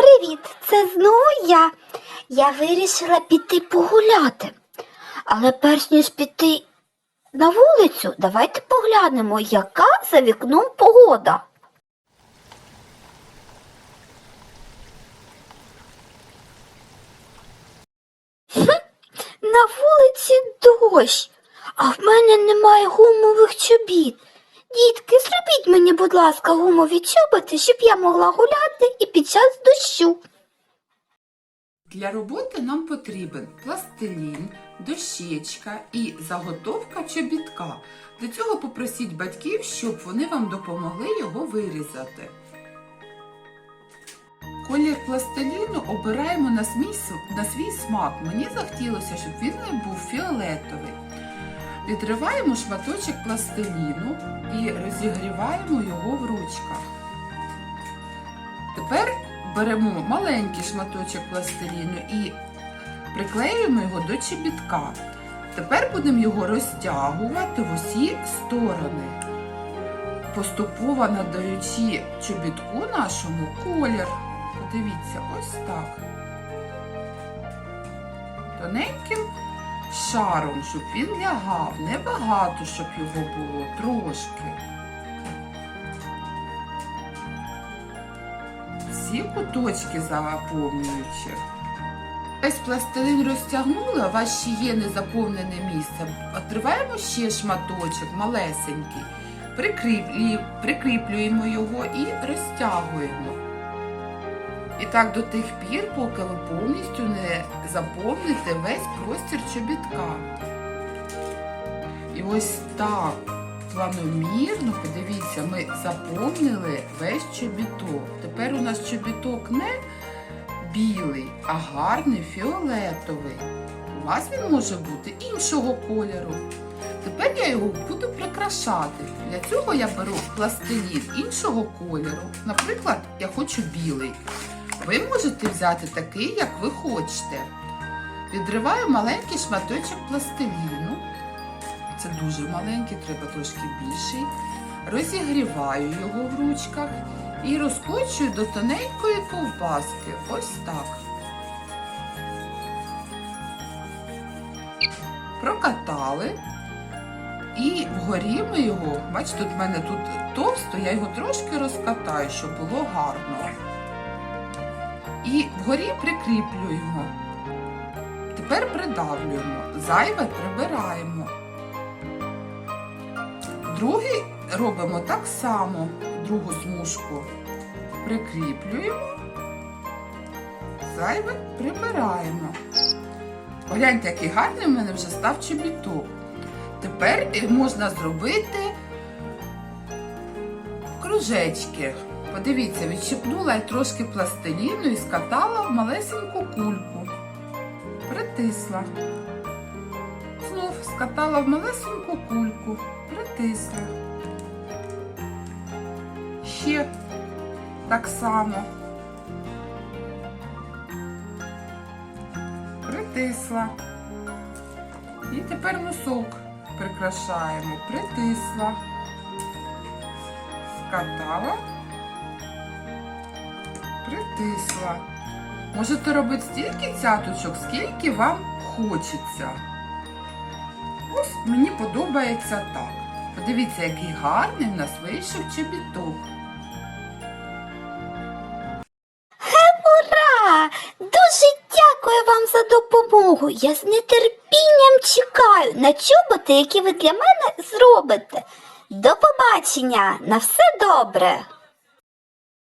Привіт, це знову я. Я вирішила піти погуляти. Але перш ніж піти на вулицю, давайте поглянемо, яка за вікном погода. Хм, на вулиці дощ, а в мене немає гумових чобіт. Дітки, зробіть мені, будь ласка, гумові чоботи, щоб я могла гуляти і під час дощу. Для роботи нам потрібен пластилін, дощечка і заготовка чобітка. Для цього попросіть батьків, щоб вони вам допомогли його вирізати. Колір пластиліну обираємо на свій, смак. Мені захотілося, щоб він не був фіолетовий. Відриваємо шматочок пластиліну і розігріваємо його в ручках. Тепер беремо маленький шматочок пластиліну і приклеюємо його до чобітка. Тепер будемо його розтягувати в усі сторони, поступово надаючи чобітку нашому колір. Подивіться, ось так. Тоненьким шаром, щоб він лягав. Небагато, щоб його було, трошки. всі куточки заповнюючи. Весь пластилин розтягнули, а у вас ще є незаповнене місце. Отриваємо ще шматочок малесенький, прикріплюємо його і розтягуємо. І так до тих пір, поки ви повністю не заповните весь простір чобітка. І ось так планомірно, подивіться, ми заповнили весь чобіток. Тепер у нас чобіток не білий, а гарний фіолетовий. У вас він може бути іншого кольору. Тепер я його буду прикрашати. Для цього я беру пластилін іншого кольору. Наприклад, я хочу білий. Ви можете взяти такий, як ви хочете. Відриваю маленький шматочок пластиліну. Це дуже маленький, треба трошки більший. Розігріваю його в ручках і розкочую до тоненької ковбаски. Ось так. Прокатали. І вгорі ми його, бачите, тут в мене тут товсто, я його трошки розкатаю, щоб було гарно. І вгорі прикріплюємо. Тепер придавлюємо. Зайве прибираємо. Другий робимо так само, другу смужку прикріплюємо, зайве прибираємо. Погляньте, який гарний в мене вже став чобіток. Тепер е, можна зробити кружечки. Подивіться, відщипнула я трошки пластиліну і скатала в малесеньку кульку. Притисла. Знов скатала в малесеньку кульку, притисла. Ще так само. Притисла. І тепер носок прикрашаємо. Притисла. Скатала. Притисла. Можете робити стільки цяточок, скільки вам хочеться. Ось мені подобається так. Подивіться, який гарний в нас вийшов чобіток. Ура! Дуже дякую вам за допомогу. Я з нетерпінням чекаю на чоботи, які ви для мене зробите. До побачення! На все добре!